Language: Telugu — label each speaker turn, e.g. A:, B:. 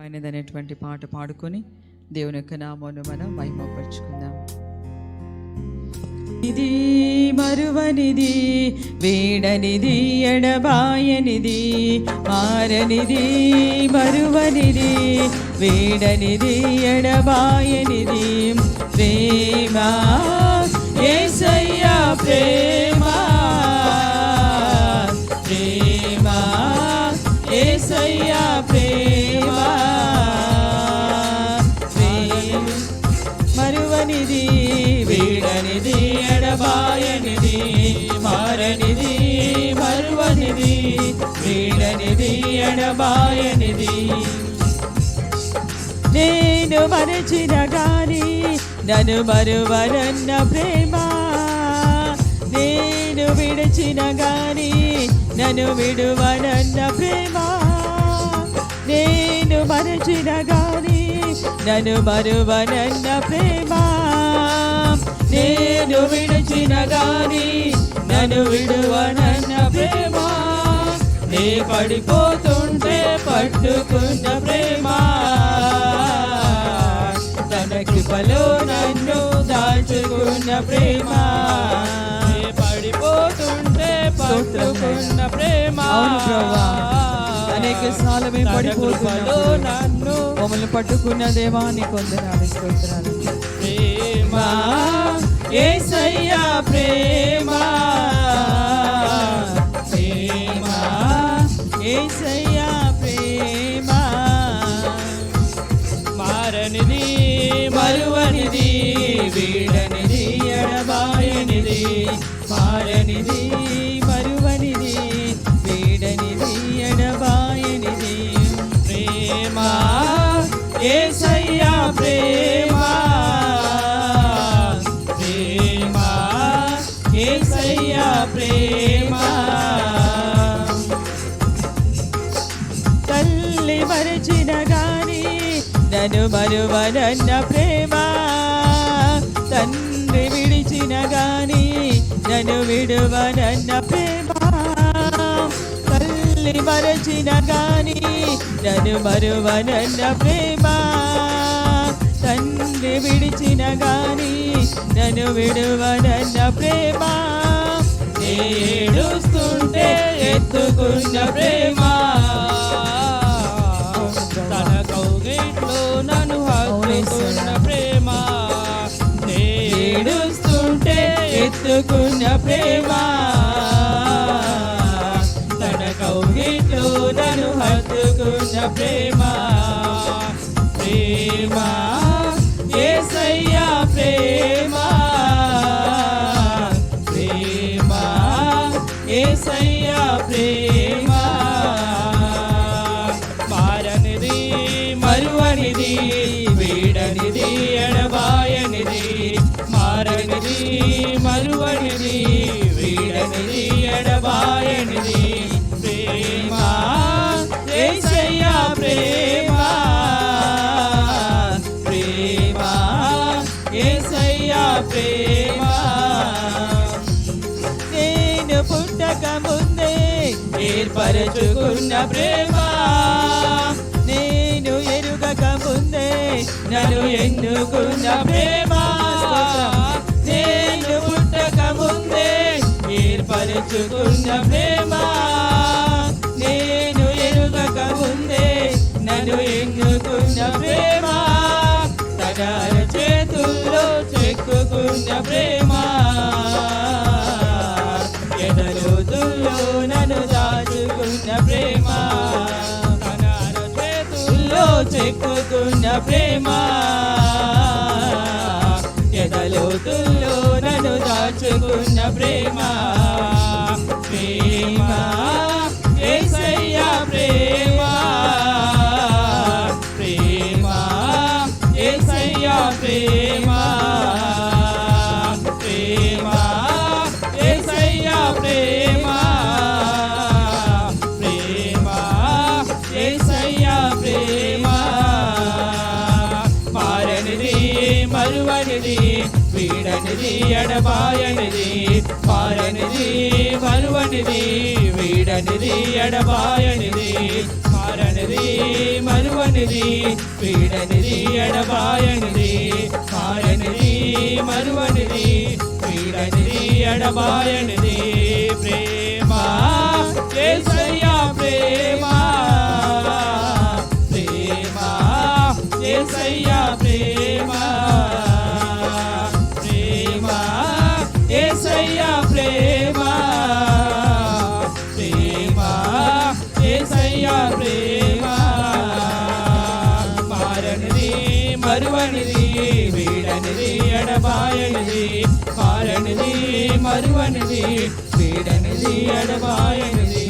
A: అనేటువంటి పాట పాడుకొని దేవుని యొక్క నామను మనం మహిమపరుచుకుందాం. ఇది మరువనిది వీడనిది ఎడబాయనిది మారనిది మరువనిది వీడనిది ఎడబాయనిది. ప్రేమ ఏసయ్యా ప్రేమ మరువనిది వీడనిది ఎడబాయనిది మారనిది మరువనిది వీడనిది ఎడబాయనిది. నేను మరచిన గాని నన్ను మరువరన్న ప్రేమ. నేను విడిచిన గాని నన్ను విడువనన్న ప్రేమ. నేను మరచిన గాని నన్ను మరువనన్న ప్రేమ. నేను విడిచిన గాని నన్ను విడువనన్న ప్రేమ. నే పడిపోతుంటే పట్టుకున్న ప్రేమ. తన కృపలో నన్ను దాచుకున్న ప్రేమ.
B: స్తోత్రం. పడిపోతుంటే ప్రేమ
A: అవును ప్రభువా. అనేక సార్లు మేము పడిపోతున్నాము.
B: నన్ను
A: మమ్మల్ని పట్టుకున్న దేవా దేవాన్ని కొందనాలు స్తోత్రాలు
B: ప్రేమ
A: ఏసయ్యా ప్రేమ. ప్రేమ ఏసయ్యా ప్రేమ.
B: మారనిది
A: మరువనిది వీడనిది ఎడబాయనిది. మారనిది ఏసయ్యా ప్రేమ ప్రేమ ఏసయ్యా ప్రేమ. తల్లి మరచిన గాని నన్ను మరువనన్న ప్రేమ. తండ్రి విడిచిన గాని నన్ను విడువనన్న ప్రేమ. తల్లి మరచిన గాని నన్ను మరువనన్న ప్రేమ. తండ్రి విడిచిన గాని నన్ను విడువనన్న ప్రేమ. ఏడుస్తుంటే ఎత్తుకున్న ప్రేమ.
B: తన కౌగిట్లో హత్తుకున్న ప్రేమ.
A: ప్రేమ ఏసయ్యా ప్రేమ. ఏర్పరచుకున్న ప్రేమ. నేను ఎరుగక ముందే నన్ను ఎన్నుకున్న ప్రేమ. నేను పుట్టక ముందే ఏర్పరచుకున్న ప్రేమ. నేను ఎరుగక ముందే నన్ను ఎన్నుకున్న ప్రేమ. తన చేతుల్లో చెక్కుకున్న ప్రేమ. చెక్కుతున్న ప్రేమ. ఎదలోతుల్లో నన్ను దాచుకున్న ప్రేమ. మరువనిది వీడనిది ఎడబాయనిది మారనిది మరువనిది వీడనిది ఎడబాయనిది మార
B: మారనిది మరువనిది పీడనిది ఎడబాయనిది మారనిది మరువనిది పీడనిది మరువనిది వీడనిది ఎడబాయనిది మారనిది మరువనిది వీడనిది ఎడబాయనిది